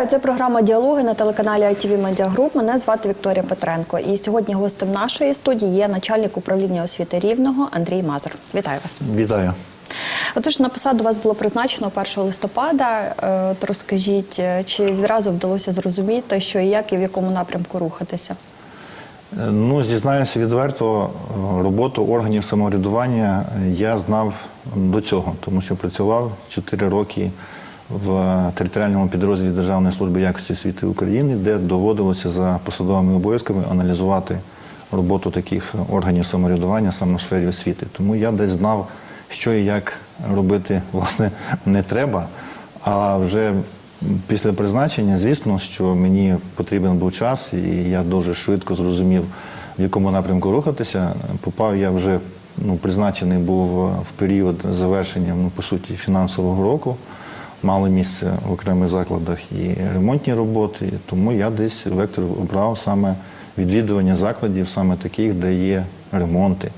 Вітаю, це програма Діалоги на телеканалі ITV Media Group. Мене звати Вікторія Петренко. І сьогодні гостем нашої студії є начальник управління освіти рівного Андрій Мазур. Вітаю вас. Вітаю. Отож, на посаду вас було призначено 1 листопада. Е, От розкажіть, е, чи відразу вдалося зрозуміти, що і як і в якому напрямку рухатися? Е, Ну, зізнаюся відверто, роботу органів самоврядування я знав до цього, тому що працював 4 роки в територіальному підрозділі Державної служби якості освіти України, де доводилося за посадовими обов'язками аналізувати роботу таких органів самоврядування саме в сфері освіти. Тому я десь знав, що і як робити власне не треба. А вже після призначення, звісно, що мені потрібен був час, і я дуже швидко зрозумів, в якому напрямку рухатися. Попав я вже ну, призначений був в період завершення, ну, по суті, фінансового року. Мало місце в окремих закладах і ремонтні роботи, тому я десь вектор обрав саме відвідування закладів, саме таких, де є ремонти.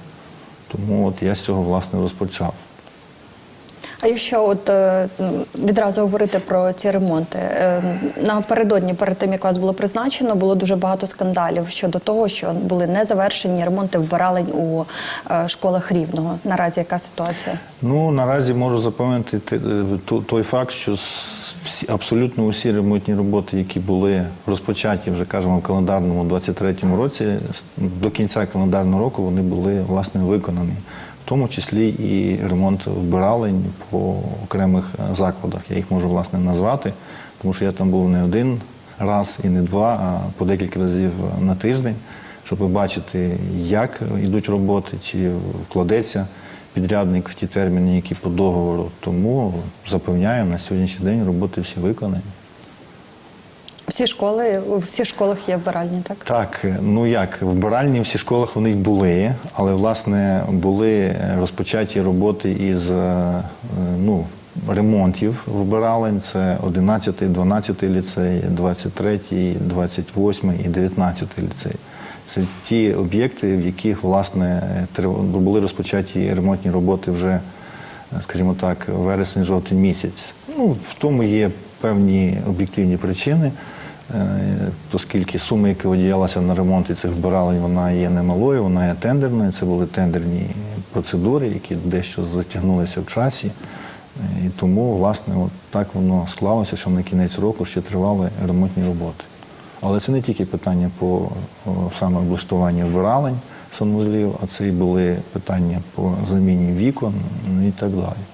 Тому от я з цього власне розпочав. А якщо от е, відразу говорити про ці ремонти, е, напередодні, перед тим як вас було призначено, було дуже багато скандалів щодо того, що були незавершені ремонти вбиралень у е, школах рівного. Наразі яка ситуація? Ну, наразі можу е, той факт, що всі, абсолютно усі ремонтні роботи, які були розпочаті, вже кажемо, в календарному 23-му році, до кінця календарного року вони були власне виконані. В тому числі і ремонт вбиралень по окремих е, закладах. Я їх можу власне назвати, тому що я там був не один раз і не два, а по декілька разів на тиждень, щоб побачити, як йдуть роботи, чи вкладеться підрядник в ті терміни, які по договору. Тому запевняю, на сьогоднішній день роботи всі виконані. Всі школи у всіх школах є вбиральні, так? Так, ну як, вбиральні в всіх школах вони були, але власне були розпочаті роботи із е, ну, ремонтів вбиралень. Це 11, 12 ліцей, 23, 28 і 19 ліцей. Це ті об'єкти, в яких власне були розпочаті ремонтні роботи вже, скажімо так, вересень-жовтень місяць. Ну, в тому є певні об'єктивні причини. Е, Оскільки сума, яка виділялася на ремонт і цих вбиралень, вона є немалою, вона є тендерною. Це були тендерні процедури, які дещо затягнулися в часі. Е, І тому, власне, от так воно склалося, що на кінець року ще тривали ремонтні роботи. Але це не тільки питання по саме облаштуванню вбиралень санвузлів, а це і були питання по заміні вікон ну, і так далі.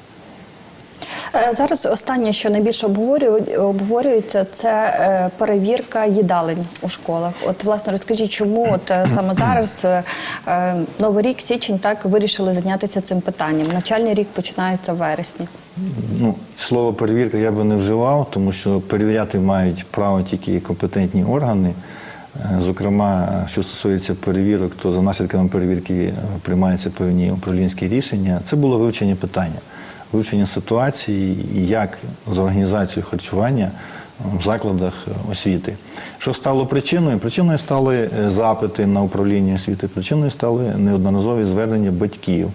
Е, Зараз останнє, що найбільше обговорюється, це е, перевірка їдалень у школах. От, власне, розкажіть, чому от е, саме зараз новий рік, січень, так вирішили зайнятися цим питанням. Навчальний рік починається в вересні. Ну, слово перевірка я би не вживав, тому що перевіряти мають право тільки компетентні органи. Зокрема, що стосується перевірок, то за наслідками перевірки приймаються певні управлінські рішення. Це було вивчення питання, вивчення ситуації як з організацією харчування в закладах освіти. Що стало причиною? Причиною стали е, запити на управління освіти, причиною стали неодноразові звернення батьків,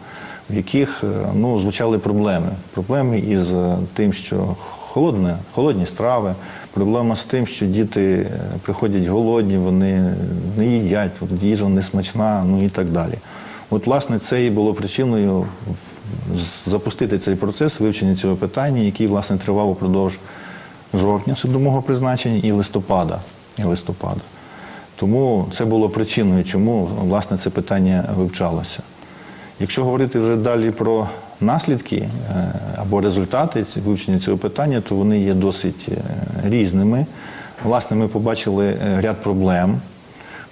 в яких е, ну, звучали проблеми. Проблеми із е, тим, що холодне, холодні страви, проблема з тим, що діти е, приходять голодні, вони не їдять, їжа не смачна, ну і так далі. От, власне, це і було причиною запустити цей процес вивчення цього питання, який, власне, тривав упродовж жовтня ще до мого призначення і листопада. І листопада. Тому це було причиною, чому власне це питання вивчалося. Якщо говорити вже далі про наслідки е, або результати вивчення цього питання, то вони є досить е, різними. Власне, ми побачили е, ряд проблем.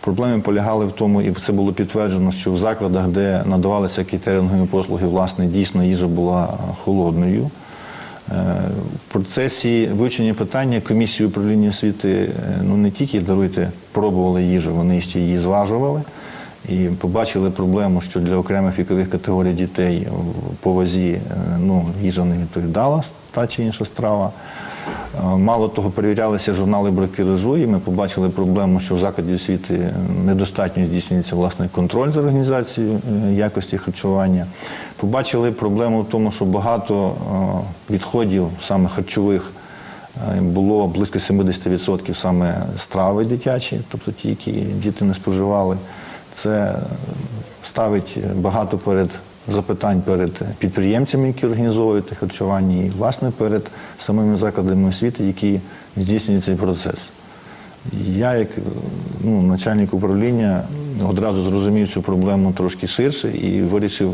Проблеми полягали в тому, і це було підтверджено, що в закладах, де надавалися кейтерингові послуги, власне, дійсно їжа була холодною. Е, В процесі вивчення питання комісії управління освіти е, ну не тільки даруйте, пробували їжу, вони ще її зважували і побачили проблему, що для окремих вікових категорій дітей по вазі е, ну, їжа не відповідала та чи інша страва. Е, Мало того, перевірялися журнали бракіражу, і ми побачили проблему, що в закладі освіти недостатньо здійснюється власне контроль за організацією е, якості харчування. Побачили проблему в тому, що багато е, відходів саме харчових було близько 70% саме страви дитячі, тобто ті, які діти не споживали. Це ставить багато перед запитань перед підприємцями, які організовують харчування, і власне перед самими закладами освіти, які здійснюють цей процес. Я, як ну, начальник управління, одразу зрозумів цю проблему трошки ширше і вирішив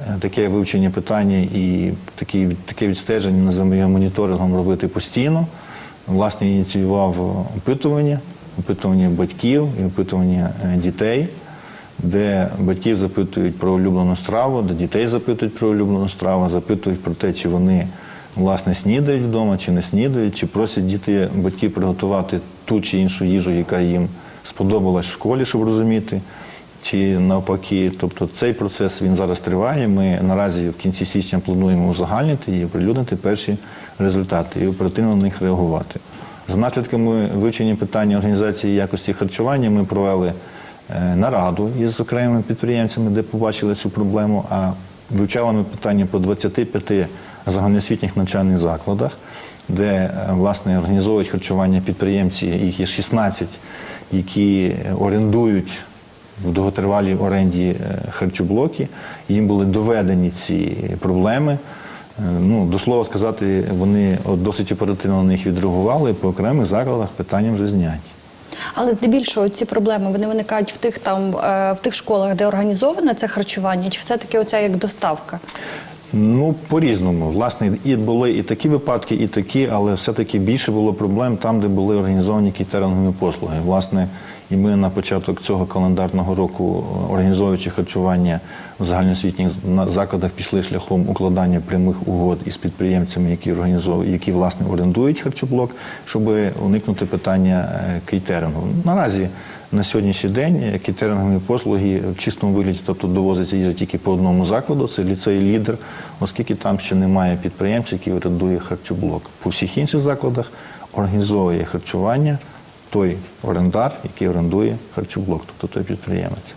е, таке вивчення питання і такі, таке відстеження, називаємо його моніторингом, робити постійно. Власне, ініціював опитування, опитування батьків і опитування е, дітей, де батьків запитують про улюблену страву, де дітей запитують про улюблену страву, запитують про те, чи вони власне снідають вдома, чи не снідають, чи просять діти батьків приготувати ту чи іншу їжу, яка їм сподобалась в школі, щоб розуміти, чи навпаки. Тобто цей процес він зараз триває. Ми наразі в кінці січня плануємо узагальнити і оприлюднити перші результати і оперативно на них реагувати. За наслідками вивчення питання організації якості харчування ми провели нараду із окремими підприємцями, де побачили цю проблему. А вивчали ми питання по 25 загальноосвітніх навчальних закладах, де е, власне організовують харчування підприємці. Їх є 16, які орендують в довготривалій оренді е, харчоблоки. Їм були доведені ці проблеми. Е, Ну, до слова сказати, вони досить оперативно на них відреагували, по окремих закладах питання вже зняті. Але здебільшого ці проблеми вони виникають в тих там е, в тих школах, де організоване це харчування, чи все-таки оця як доставка? Ну, по-різному. Власне, і були і такі випадки, і такі, але все-таки більше було проблем там, де були організовані кітерингові послуги. Власне, і ми на початок цього календарного року, е, організовуючи харчування в загальноосвітніх закладах, пішли шляхом укладання прямих угод із підприємцями, які організовують, які власне орендують харчоблок, щоб уникнути питання е, кейтерингу. Наразі на сьогоднішній день е, кейтерингові послуги в чистому вигляді, тобто довозиться їжа тільки по одному закладу, це ліцей лідер, оскільки там ще немає підприємця, який орендує харчоблок. По всіх інших закладах організовує харчування той орендар, який орендує харчоблок, тобто той підприємець.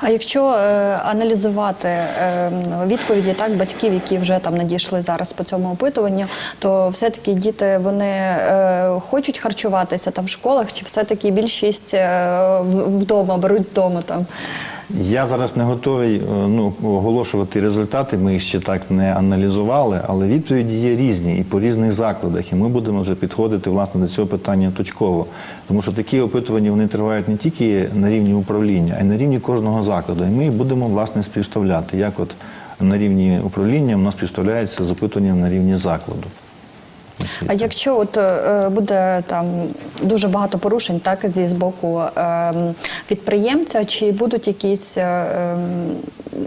А якщо е, аналізувати е, відповіді так батьків, які вже там надійшли зараз по цьому опитуванню, то все-таки діти вони е, хочуть харчуватися там в школах, чи все-таки більшість е, вдома беруть з дому там? Я зараз не готовий е, ну, оголошувати результати, ми їх ще так не аналізували, але відповіді є різні і по різних закладах. І ми будемо вже підходити власне до цього питання точково. Тому що такі опитування вони тривають не тільки на рівні управління, а й на рівні кожного закладу. І ми їх будемо власне співставляти. Як от на рівні управління нас співставляється з опитуванням на рівні закладу. А якщо от е, буде там дуже багато порушень, так зі з боку е, підприємця, чи будуть якісь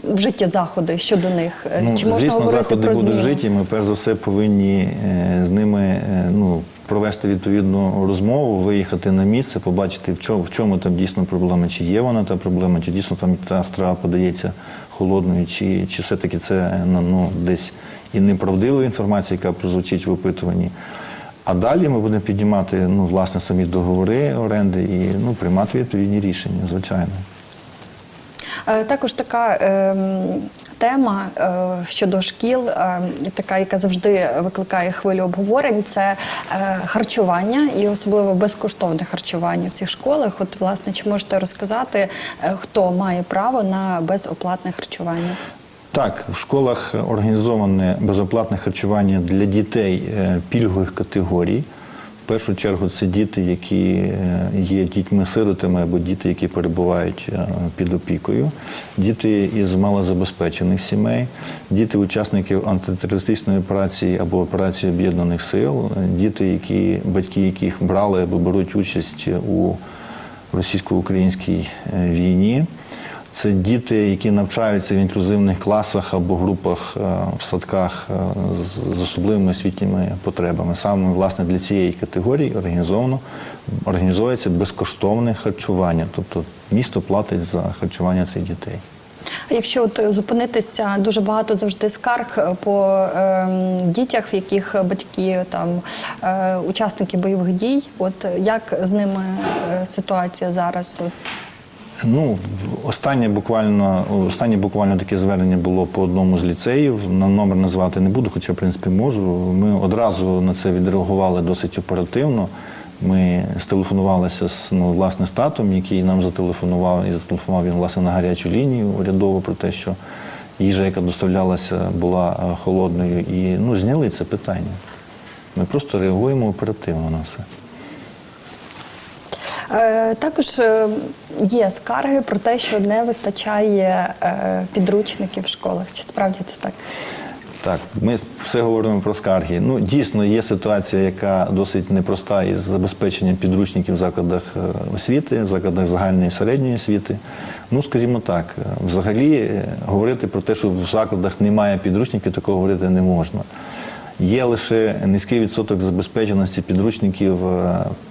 в житті заходи щодо них? Е, Ну, чи можна звісно, заходи про будуть в житті. Ми перш за все повинні е, з ними е, ну, провести відповідну розмову, виїхати на місце, побачити, в чому, в чому там дійсно проблема, чи є вона та проблема, чи дійсно там та страва подається холодною, чи, чи все-таки це ну, ну, десь і неправдива інформація, яка прозвучить в опитуванні. А далі ми будемо піднімати ну, власне самі договори оренди і ну, приймати відповідні рішення, звичайно. Е, Також така ем, тема е, щодо шкіл, е, така, яка завжди викликає хвилю обговорень, це харчування і особливо безкоштовне харчування в цих школах. От, власне, чи можете розказати, хто має право на безоплатне харчування? Так, в школах організоване безоплатне харчування для дітей пільгових категорій. В першу чергу це діти, які е, є дітьми-сиротами або діти, які перебувають е, під опікою, діти із малозабезпечених сімей, діти учасників антитерористичної операції або операції об'єднаних сил, діти, які батьки яких брали або беруть участь у російсько-українській е, війні. Це діти, які навчаються в інклюзивних класах або групах е, в садках е, з- особливими освітніми потребами. Саме власне для цієї категорії організовано організовується безкоштовне харчування, тобто місто платить за харчування цих дітей. А якщо от зупинитися, дуже багато завжди скарг е, по ем, дітях, в яких батьки там е, учасники бойових дій. От як з ними е, ситуація зараз? От, Ну, останнє буквально, останнє буквально таке звернення було по одному з ліцеїв. На номер назвати не буду, хоча в принципі можу. Ми одразу на це відреагували досить оперативно. Ми стелефонувалися з ну, власне з татом, який нам зателефонував, і зателефонував він власне на гарячу лінію урядову про те, що їжа, яка доставлялася, була е, холодною, і ну, зняли це питання. Ми просто реагуємо оперативно на все. Е, Також е, є скарги про те, що не вистачає е, підручників в школах. Чи справді це так? Так, ми все говоримо про скарги. Ну, дійсно, є ситуація, яка досить непроста із забезпеченням підручників в закладах освіти, в закладах загальної і середньої освіти. Ну, скажімо так, взагалі говорити про те, що в закладах немає підручників, такого говорити не можна. Є лише низький відсоток забезпеченості підручників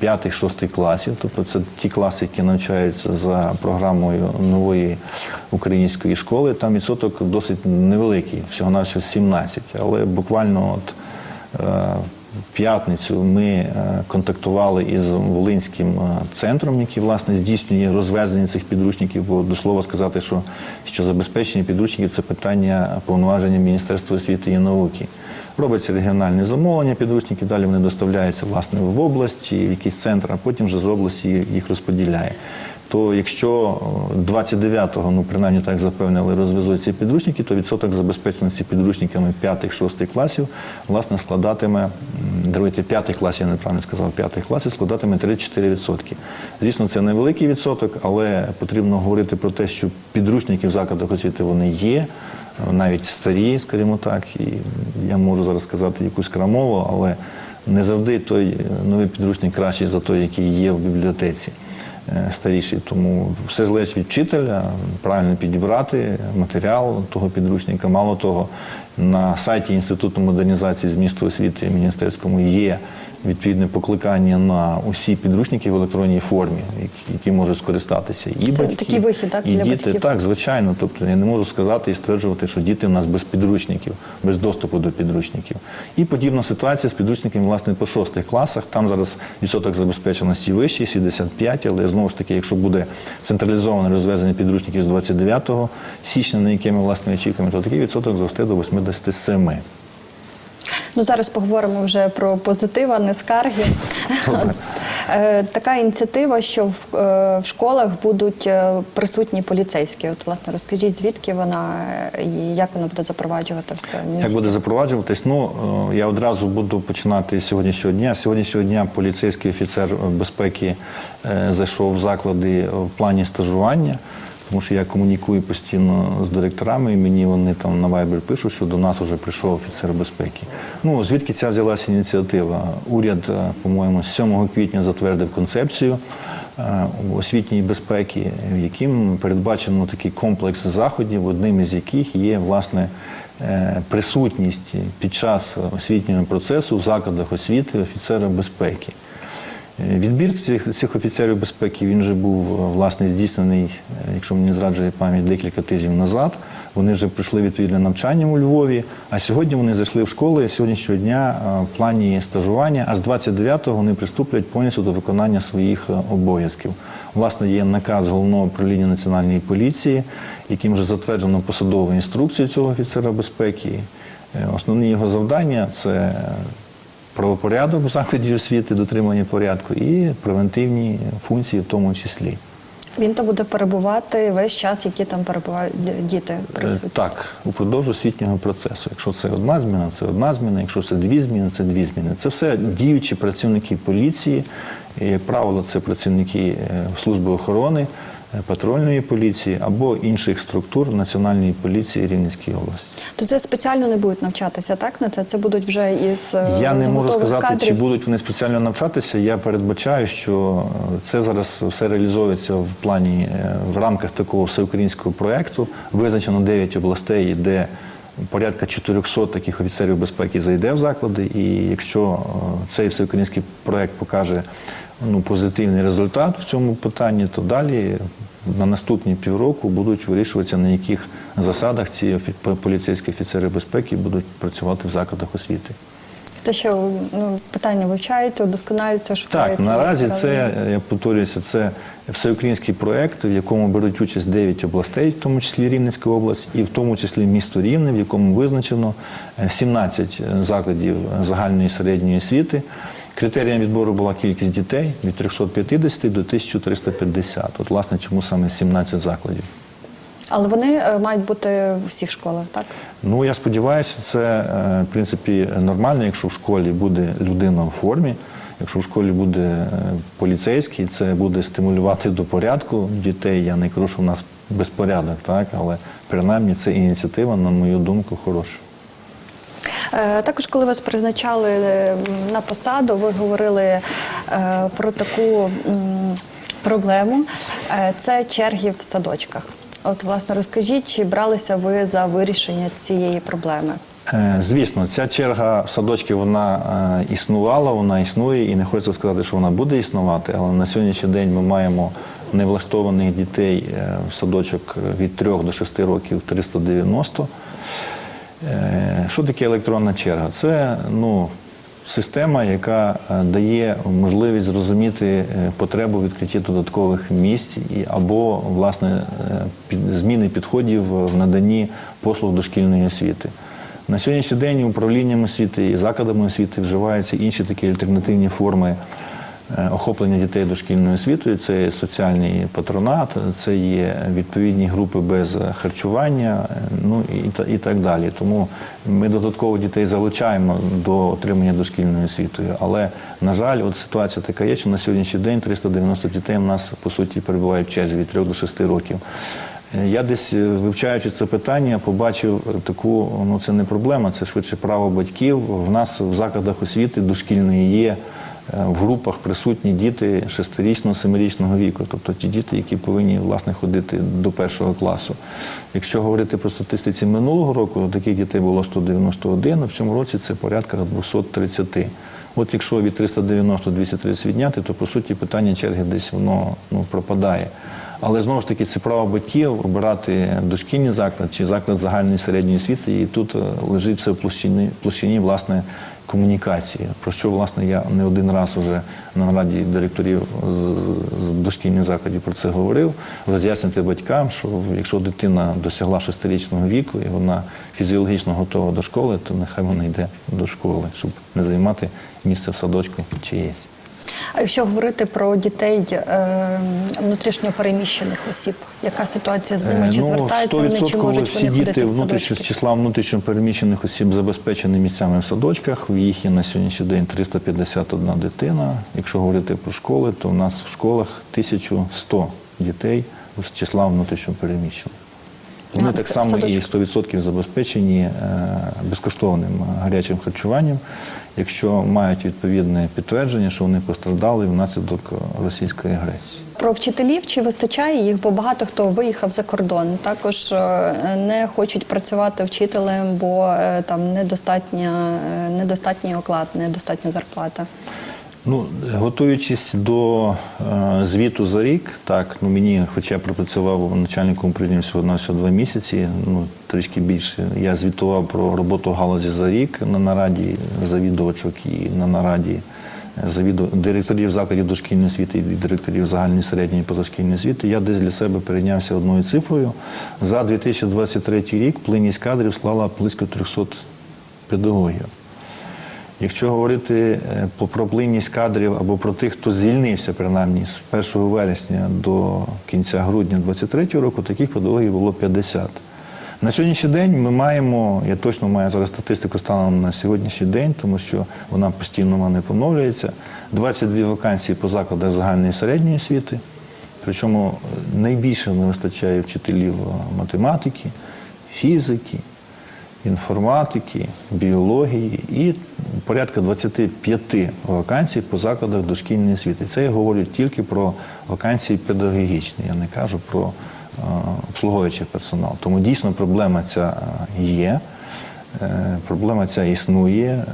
5-6 класів, тобто це ті класи, які навчаються за програмою нової української школи. Там відсоток досить невеликий, всього навсього 17. Але буквально от е, в п'ятницю ми е, контактували із Волинським е, центром, який власне здійснює розвезення цих підручників. Бо до слова сказати, що, що забезпечення підручників це питання повноваження Міністерства освіти і науки. Робиться регіональне замовлення підручників, далі вони доставляються власне в області, в якийсь центр, а потім вже з області їх розподіляє. То якщо 29-го, ну принаймні так запевнили, розвезуть ці підручники, то відсоток забезпеченості підручниками 5-6 класів власне складатиме, м, даруйте, 5 клас, я неправильно сказав, 5 класів складатиме 3-4%. Звісно, це невеликий відсоток, але потрібно говорити про те, що підручники в закладах освіти вони є, навіть старі, скажімо так, і я можу зараз сказати якусь крамолу, але не завжди той новий підручник кращий за той, який є в бібліотеці е, старіший. Тому все залежить від вчителя, правильно підібрати матеріал того підручника. Мало того, на сайті Інституту модернізації змісту освіти міністерському є відповідне покликання на усі підручники в електронній формі, які, можуть скористатися. І Це батьки, такий вихід, так, і для діти. батьків? Так, звичайно. Тобто я не можу сказати і стверджувати, що діти в нас без підручників, без доступу до підручників. І подібна ситуація з підручниками, власне, по шостих класах. Там зараз відсоток забезпеченості вищий, 65, але знову ж таки, якщо буде централізоване розвезення підручників з 29 січня, на яке ми власне очікуємо, то такий відсоток зросте до 87. Ну зараз поговоримо вже про позитив, а не скарги. Е, Така ініціатива, що в, е, в школах будуть е, присутні поліцейські. От, власне, розкажіть, звідки вона і як воно буде запроваджувати все в Як буде запроваджуватись? Ну я одразу буду починати з сьогоднішнього дня. З Сьогоднішнього дня поліцейський офіцер безпеки зайшов в заклади в плані стажування. Тому що я комунікую постійно з директорами, і мені вони там на Viber пишуть, що до нас вже прийшов офіцер безпеки. Ну звідки ця взялася ініціатива? Уряд, е, по-моєму, з 7 квітня затвердив концепцію е, освітньої безпеки, в яким передбачено такий комплекс заходів, одним із яких є власне е, присутність під час освітнього процесу в закладах освіти офіцера безпеки. Е, Відбір цих, цих офіцерів безпеки він вже був е, власне здійснений, е, якщо мені зраджує пам'ять, декілька тижнів назад. Вони вже пройшли відповідне навчання у Львові, а сьогодні вони зайшли в школи сьогоднішнього дня в плані стажування, а з 29-го вони приступлять повністю до виконання своїх обов'язків. Власне, є наказ головного управління національної поліції, яким вже затверджено посадову інструкцію цього офіцера безпеки. Основні його завдання це правопорядок в закладі освіти, дотримання порядку і превентивні функції в тому числі. Він то буде перебувати весь час, які там перебувають діти Е, присутні. Так, упродовж освітнього процесу. Якщо це одна зміна, це одна зміна. Якщо це дві зміни, це дві зміни. Це все діючі працівники поліції. Як правило, це працівники е, служби охорони, патрульної поліції або інших структур Національної поліції Рівненської області. То це спеціально не будуть навчатися, так? На це це будуть вже із е, Я не можу сказати, кадрів. чи будуть вони спеціально навчатися. Я передбачаю, що е, це зараз все реалізовується в плані е, в рамках такого всеукраїнського проєкту. Визначено 9 областей, де порядка 400 таких офіцерів безпеки зайде в заклади. І якщо е, цей всеукраїнський проєкт покаже ну, позитивний результат в цьому питанні, то далі на наступні півроку будуть вирішуватися, на яких засадах ці поліцейські офіцери безпеки будуть працювати в закладах освіти. Те, що ну, питання вивчається, удосконалюється, Так, наразі це, я повторююся, це всеукраїнський проект, в якому беруть участь 9 областей, в тому числі Рівненська область, і в тому числі місто Рівне, в якому визначено е, 17 закладів загальної середньої освіти. Критерієм відбору була кількість дітей від 350 до 1350. От, власне, чому саме 17 закладів. Але вони е, мають бути в всіх школах, так? Ну, я сподіваюся, це е, в принципі нормально, якщо в школі буде людина в формі, якщо в школі буде е, поліцейський, це буде стимулювати до порядку дітей. Я не кажу, що в нас безпорядок, так, але принаймні це ініціатива, на мою думку, хороша. Е, Також, коли вас призначали е, на посаду, ви говорили е, про таку проблему. Це черги в садочках. От, власне, розкажіть, чи бралися ви за вирішення цієї проблеми? Звісно, ця черга в садочки вона існувала, вона існує, і не хочеться сказати, що вона буде існувати, але на сьогоднішній день ми маємо невлаштованих дітей в садочок від 3 до 6 років 390. Е, Що таке електронна черга? Це ну, система, яка е, дає можливість зрозуміти е, потребу відкритті додаткових місць або власне зміни підходів в наданні послуг дошкільної освіти. На сьогоднішній день управлінням освіти і закладами освіти вживаються інші такі альтернативні форми охоплення дітей дошкільною освітою. Це є соціальний патронат, це є відповідні групи без харчування, е, ну і, та- і так далі. Тому ми додатково дітей залучаємо до отримання дошкільної освітою. Але, на жаль, от ситуація така є, що на сьогоднішній день 390 дітей у нас по суті перебувають в черзі від 3 до 6 років. Е, Я десь е, вивчаючи це питання, побачив таку, ну це не проблема, це швидше право батьків. В нас в закладах освіти дошкільної є е, в групах присутні діти 6-річного, 7-річного віку, тобто ті діти, які повинні власне ходити до першого класу. Якщо говорити про статистиці минулого року, то таких дітей було 191, а в цьому році це порядка 230. От якщо від 390-230 відняти, то по суті питання черги десь воно ну, пропадає. Але знову ж таки це право батьків обирати дошкільний заклад чи заклад загальної середньої освіти, і тут е, лежить все в площині, площині власне комунікації, про що власне я не один раз уже на нараді директорів з, дошкільних закладів про це говорив. Роз'яснити батькам, що якщо дитина досягла шестирічного віку і вона фізіологічно готова до школи, то нехай вона йде до школи, щоб не займати місце в садочку чиєсь. А якщо говорити про дітей е, внутрішньо переміщених осіб, яка ситуація з ними? Чи Ну, звертаються вони, чи 100% можуть всі вони діти внутрішньо, з числа внутрішньо переміщених осіб забезпечені місцями в садочках. В їх є на сьогоднішній день 351 дитина. Якщо говорити про школи, то у нас в школах 1100 дітей з числа внутрішньо переміщених. Вони А, так в само і 100% забезпечені е, безкоштовним гарячим харчуванням, якщо мають відповідне підтвердження, що вони постраждали внаслідок російської агресії. Про вчителів чи вистачає їх, бо багато хто виїхав за кордон. Також е, не хочуть працювати вчителем, бо е, там недостатня, е, недостатній оклад, недостатня зарплата. Ну, готуючись до е, звіту за рік, так, ну мені, хоча я пропрацював начальником управління всього на два місяці, ну трішки більше. Я звітував про роботу галузі за рік на нараді завідувачок і на нараді е, завіду... директорів закладів дошкільної освіти і директорів загальної середньої позашкільної освіти. Я десь для себе перейнявся одною цифрою. За 2023 рік плинність кадрів склала близько 300 педагогів. Якщо говорити е, про плинність кадрів або про тих, хто звільнився принаймні з 1 вересня до кінця грудня 2023 року, таких педагогів було 50. На сьогоднішній день ми маємо, я точно маю зараз статистику станом на сьогоднішній день, тому що вона постійно в мене поновлюється. 22 вакансії по закладах загальної середньої освіти. Причому е, найбільше не вистачає вчителів е, математики, фізики, інформатики, біології і порядка 25 вакансій по закладах дошкільної освіти. Це я говорю тільки про вакансії педагогічні, я не кажу про е, обслуговуючий персонал. Тому дійсно проблема ця е, є, е, проблема ця існує.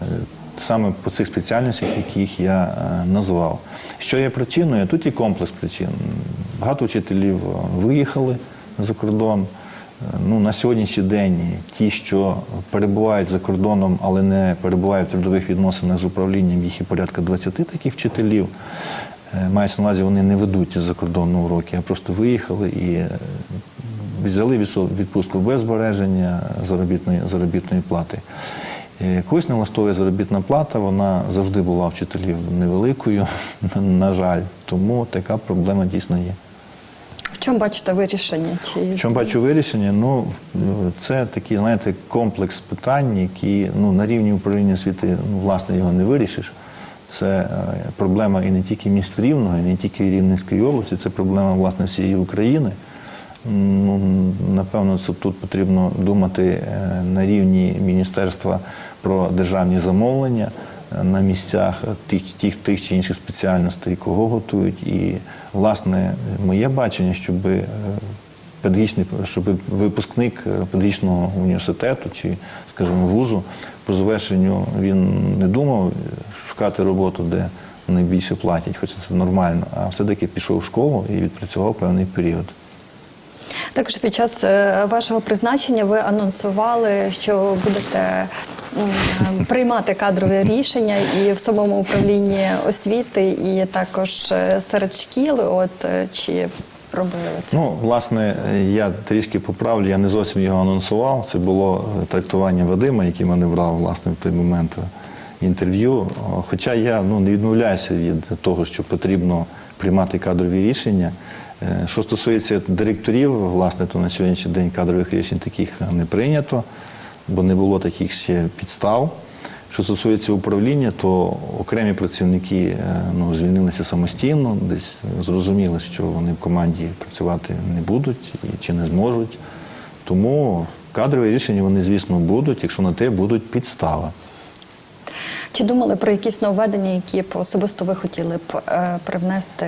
Саме по цих спеціальностях, яких я назвав. Що є причиною? Тут є комплекс причин. Багато вчителів виїхали за кордон, Ну, на сьогоднішній день ті, що перебувають за кордоном, але не перебувають в трудових відносинах з управлінням, їх є порядка 20 таких вчителів. Е, Мається на увазі, вони не ведуть закордонні уроки, а просто виїхали і е, взяли відпустку без збереження заробітної, заробітної плати. Е, Когось не влаштовує заробітна плата, вона завжди була вчителів невеликою, на жаль, тому така проблема дійсно є. В чому бачите вирішення? Чи В чому бачу вирішення? Ну, це такий, знаєте, комплекс питань, які ну, на рівні управління освіти, ну, власне, його не вирішиш. Це е, проблема і не тільки міста Рівного, і не тільки Рівненської області, це проблема власне всієї України. Ну, напевно, це тут потрібно думати е, на рівні міністерства про державні замовлення на місцях тих, тих, тих чи інших спеціальностей, кого готують. І, власне, моє бачення, щоб е, педагогічний, щоб випускник е, педагогічного університету чи, скажімо, вузу по завершенню він не думав шукати роботу, де найбільше платять, хоча це нормально, а все-таки пішов в школу і відпрацював певний період. Також під час е, вашого призначення ви анонсували, що будете приймати кадрові рішення і в самому управлінні освіти, і також е, серед шкіл. От е, чи робили це? Ну, власне, я трішки поправлю, я не зовсім його анонсував. Це було трактування Вадима, який мене брав власне в той момент інтерв'ю. Хоча я ну, не відмовляюся від того, що потрібно приймати кадрові рішення. Е, Що стосується директорів, власне, то на сьогоднішній день кадрових рішень таких не прийнято, бо не було таких ще підстав. Що стосується управління, то окремі працівники е, ну, звільнилися самостійно, десь зрозуміли, що вони в команді працювати не будуть чи не зможуть. Тому кадрові рішення вони, звісно, будуть, якщо на те будуть підстави. Чи думали про якісь нововведення, які б особисто ви хотіли б е, привнести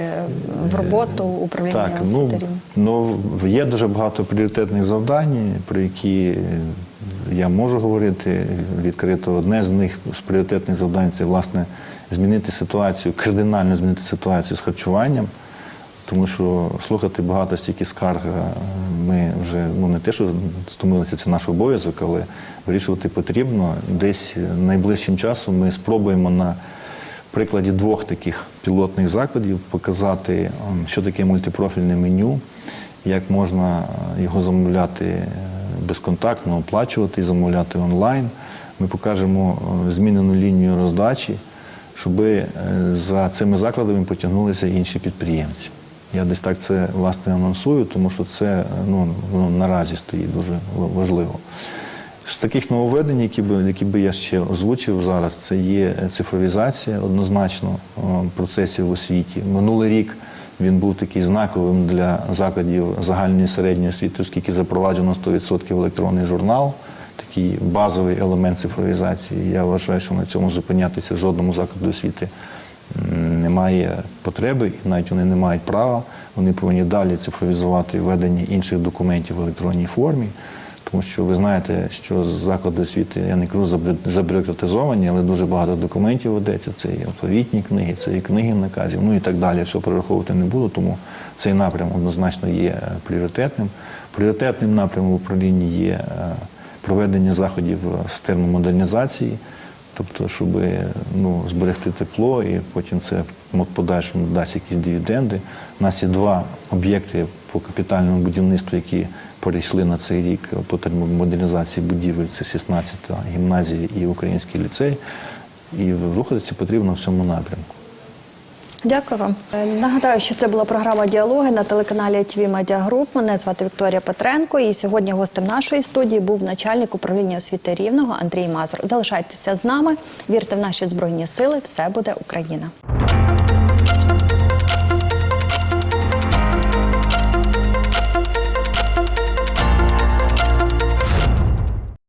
в роботу управління Так, ну, ну є дуже багато пріоритетних завдань, про які я можу говорити відкрито. Одне з них з пріоритетних завдань це власне змінити ситуацію, кардинально змінити ситуацію з харчуванням. Тому що слухати багато стільки скарг е, ми вже ну не те, що стомилися, це наш обов'язок, але вирішувати потрібно. Десь найближчим часом ми спробуємо на прикладі двох таких пілотних закладів показати, ем, що таке мультипрофільне меню, як можна е, його замовляти е, безконтактно, оплачувати і замовляти онлайн. Ми покажемо е, змінену лінію роздачі, щоб за цими закладами потягнулися інші підприємці. Я десь так це власне анонсую, тому що це ну, наразі стоїть дуже важливо. З таких нововведень, які би, які би я ще озвучив зараз, це є цифровізація однозначно е, процесів в освіті. Минулий рік він був такий знаковим для закладів загальної середньої освіти, оскільки запроваджено 100% електронний журнал, такий базовий елемент цифровізації. Я вважаю, що на цьому зупинятися жодному закладу освіти немає потреби, і навіть вони не мають права. Вони повинні далі цифровізувати введення інших документів в електронній формі. Тому що ви знаєте, що заклади освіти, я не кажу забю- забюрократизовані, але дуже багато документів ведеться. Це і алфавітні книги, це і книги наказів, ну і так далі. Все перераховувати не буду, тому цей напрям однозначно є пріоритетним. Пріоритетним напрямом в управлінні є е, проведення заходів з термомодернізації, тобто, щоб ну, зберегти тепло і потім це подальшому дасть якісь дивіденди. У нас є два об'єкти по капітальному будівництву, які перейшли на цей рік по термомодернізації будівель. Це 16-та гімназія і український ліцей. І рухатися потрібно в цьому напрямку. Дякую вам. Е, Нагадаю, що це була програма Діалоги на телеканалі ТВ Медіа Груп. Мене звати Вікторія Петренко. І сьогодні гостем нашої студії був начальник управління освіти Рівного Андрій Мазур. Залишайтеся з нами, вірте в наші збройні сили. Все буде Україна.